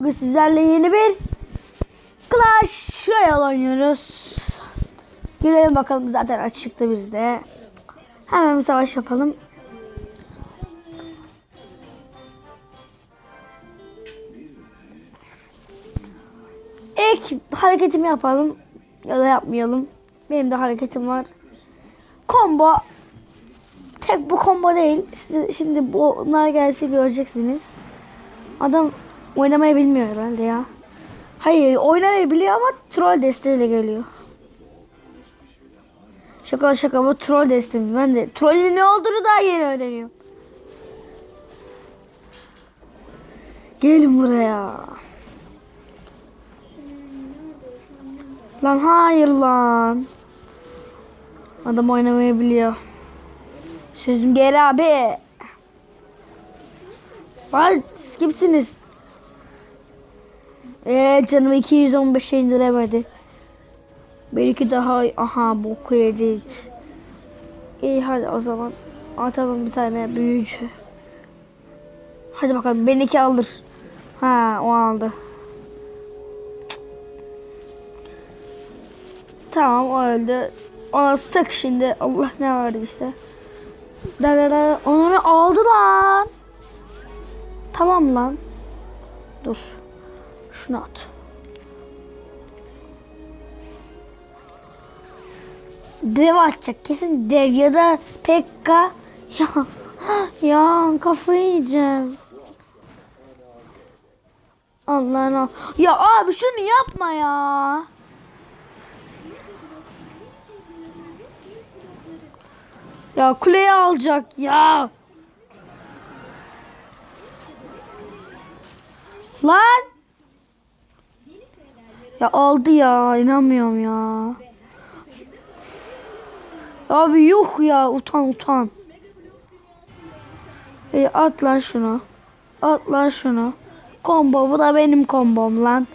Bugün sizlerle yeni bir Clash Royale oynuyoruz. Girelim bakalım zaten açıkta bizde. Hemen bir savaş yapalım. İlk hareketimi yapalım. Ya da yapmayalım. Benim de hareketim var. Combo. Tek bu combo değil. Size şimdi bunlar gelse göreceksiniz. Adam oynamayı bilmiyor herhalde ya. Hayır oynamayı biliyor ama troll desteğiyle geliyor. Şaka şaka bu troll desteği. Ben de trollün ne olduğunu daha yeni öğreniyorum. Gelin buraya. Lan hayır lan. Adam oynamayı biliyor. Sözüm geri abi. Var siz kimsiniz? Eee canım 215 indiremedi. Belki daha aha boku yedik. İyi hadi o zaman atalım bir tane büyücü. Hadi bakalım benimki alır. Ha o aldı. Tamam o öldü. Ona sık şimdi Allah ne verdiyse. Da da da onları aldı lan. Tamam lan. Dur. Şunu. Dev atacak. Kesin dev ya da pekka. Ya, ya kafayı yiyeceğim. Allah'ın al. Ya abi şunu yapma ya. Ya kuleyi alacak ya. Lan. Ya aldı ya inanmıyorum ya. Abi yuh ya utan utan. E, at lan şunu. At lan şunu. Combo bu da benim kombom lan.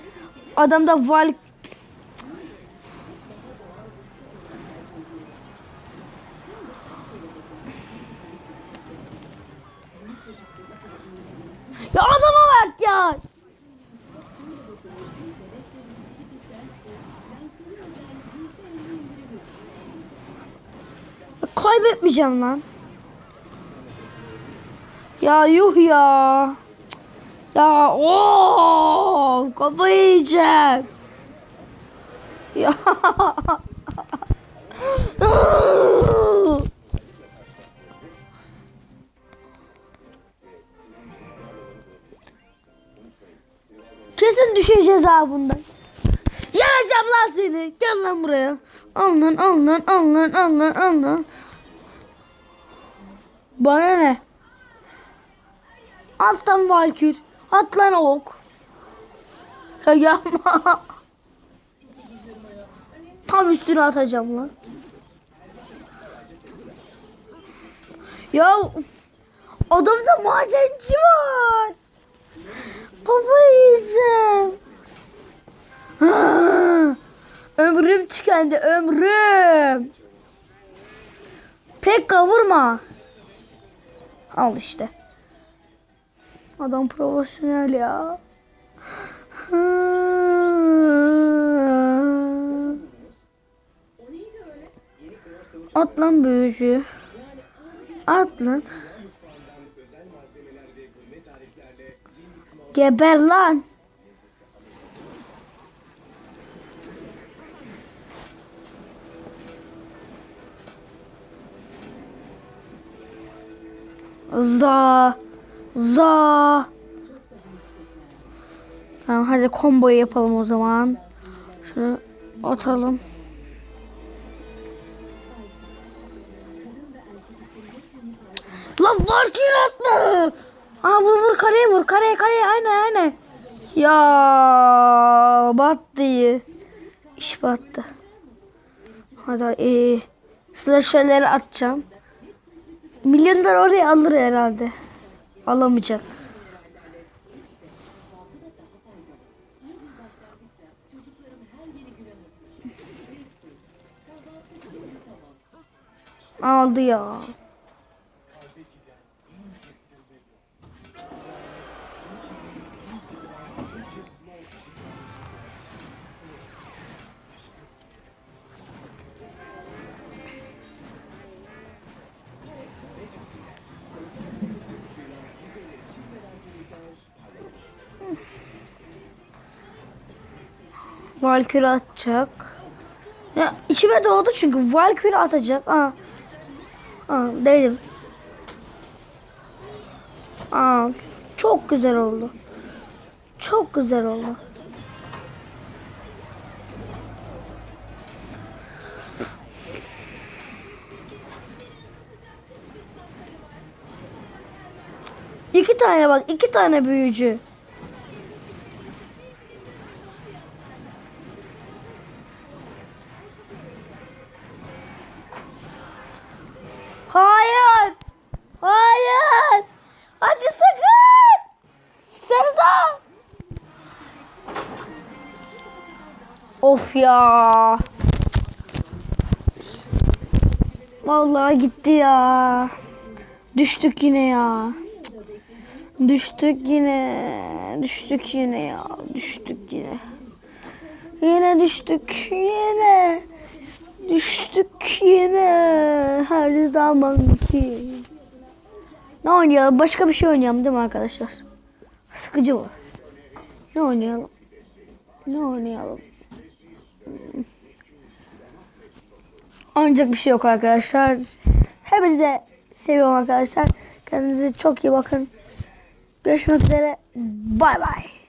Adamda val Ya adama bak ya. Kaybetmeyeceğim lan. Ya yuh ya. Ya o kafayı yiyeceğim. Ya. Kesin düşeceğiz ha bundan. Yanacağım lan seni. Gel lan buraya. Al lan al lan al lan al lan al lan. Bana ne? Alttan valkür. At lan ok. Ya yapma. Tam üstüne atacağım lan. Ya adamda madenci var. Kafayı yiyeceğim. Ömrüm tükendi ömrüm. Pek kavurma. Al işte. Adam profesyonel ya. At lan büyücü. At lan. Geber lan. Za. Za. Tamam hadi komboyu yapalım o zaman. Şunu atalım. Lan var ki atma. Aa vur vur kaleye vur kaleye kaleye aynen aynen. Ya battı. İş battı. Hadi iyi. Slasher'leri atacağım. Milyonlar oraya alır herhalde. Alamayacak. Aldı ya. Valkyrie atacak. Ya içime doğdu çünkü Valkyrie atacak. Aa. Aa değdim. Aa çok güzel oldu. Çok güzel oldu. İki tane bak, iki tane büyücü. Hayır. Hadi sakın. Sarıza. Of ya. Vallahi gitti ya. Düştük yine ya. Düştük yine. Düştük yine ya. Düştük yine. Yine düştük yine. Düştük yine. Her zaman ki. Ne oynayalım? Başka bir şey oynayalım değil mi arkadaşlar? Sıkıcı mı? Ne oynayalım? Ne oynayalım? Oynayacak bir şey yok arkadaşlar. Hepinize seviyorum arkadaşlar. Kendinize çok iyi bakın. Görüşmek üzere. Bay bay.